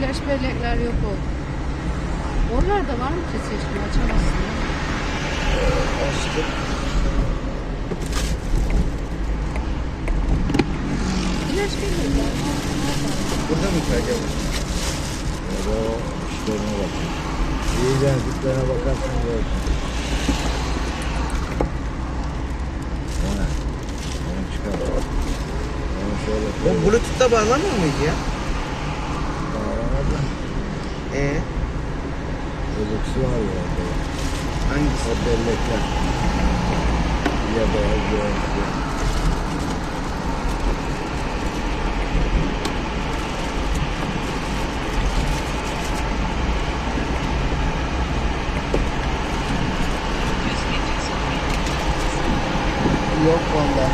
Flash bellekler yok oldu. Oralarda var mı ki seçme açamazsın. ya. Açtık. Flash bellekler. Burada mı kayacağım? Ya da o işlerine bak. İyice düklerine bakarsın görürsün. Onu çıkar. Onu şöyle O Bluetooth'ta bağlanmıyor muydu ya? Bağlamadan Ee, öbüksü var ya orada. hangisi? O bellekler. Ya da o görüntü. Yok valla.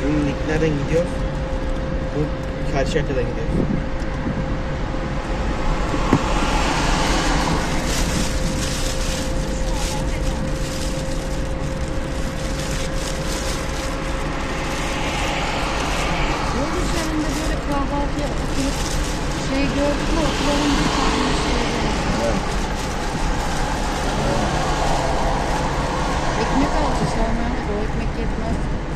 Şimdi nereden gidiyor? Karşıyaka'dan gidiyor. Yol üzerinde böyle kahvaltıya oturup şey gördük mü oturanın bir tane şey Evet. Ekmek Selman'a da o ekmek yetmez.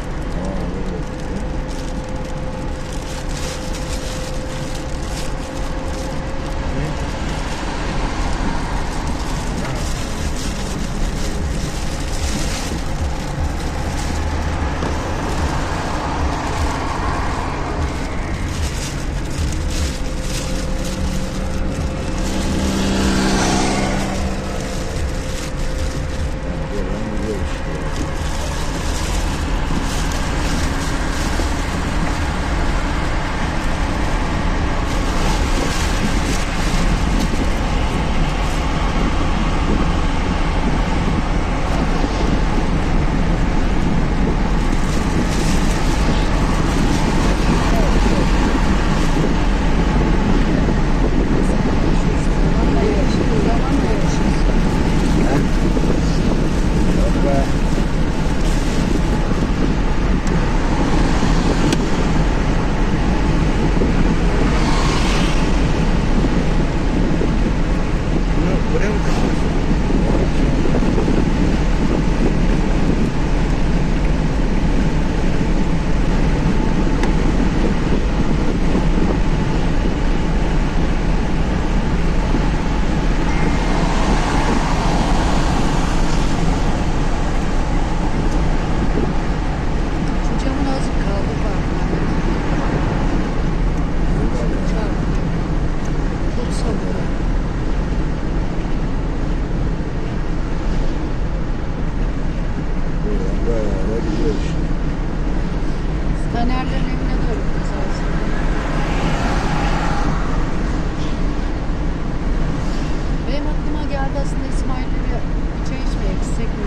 Aslında İsmail'le bir bir çay içmeye gitsek mi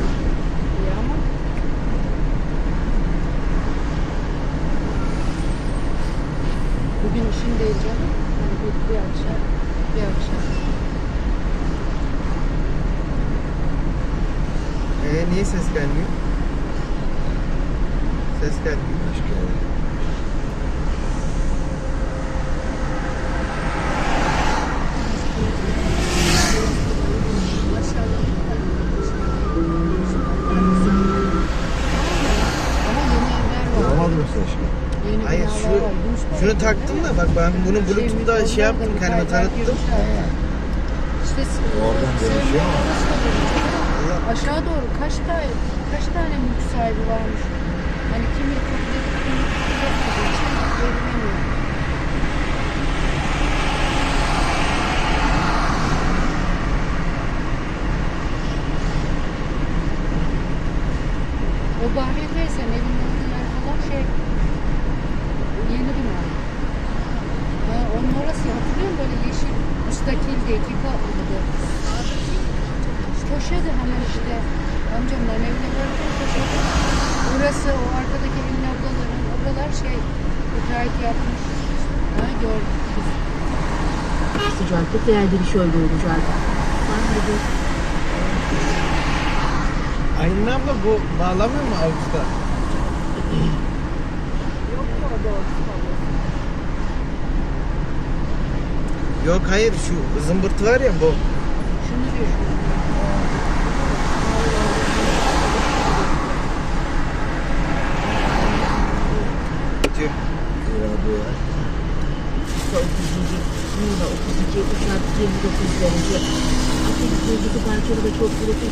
diye ama bugün işim değil canım. Yani bir, bir akşam, bir akşam. Ee, niye ses gelmiyor? Ses gelmiyor. Başka yere. Taktım da bak ben bunu Bluetooth'ta şey yaptım kendime tanıttım. İşte Oradan değişiyor mu? Aşağı doğru kaç tane kaç tane mülk sahibi varmış. Hani kimi. O Bahri teyzenin evinin yer falan şey yeni bina. Onun orası hatırlıyor musun? Böyle yeşil müstakildi, iki katlıydı. Köşede hemen işte amcamların evine gördüm köşede. Burası o arkadaki evin ablaların ablalar şey müteahhit yapmış. Ha gördük biz. sıcaklık değerleri şöyle olacak. Bangladeş Aylin abla bu bağlamıyor mu Ağustos'ta? Yok mu orada o Yok hayır şu zımbırtı var ya bu. Şunu diyor şunu. Diyor. Radyo. 32. Muğla 32 uçak 29 derece. Akdeniz bölgesi parçalı ve çok bulutlu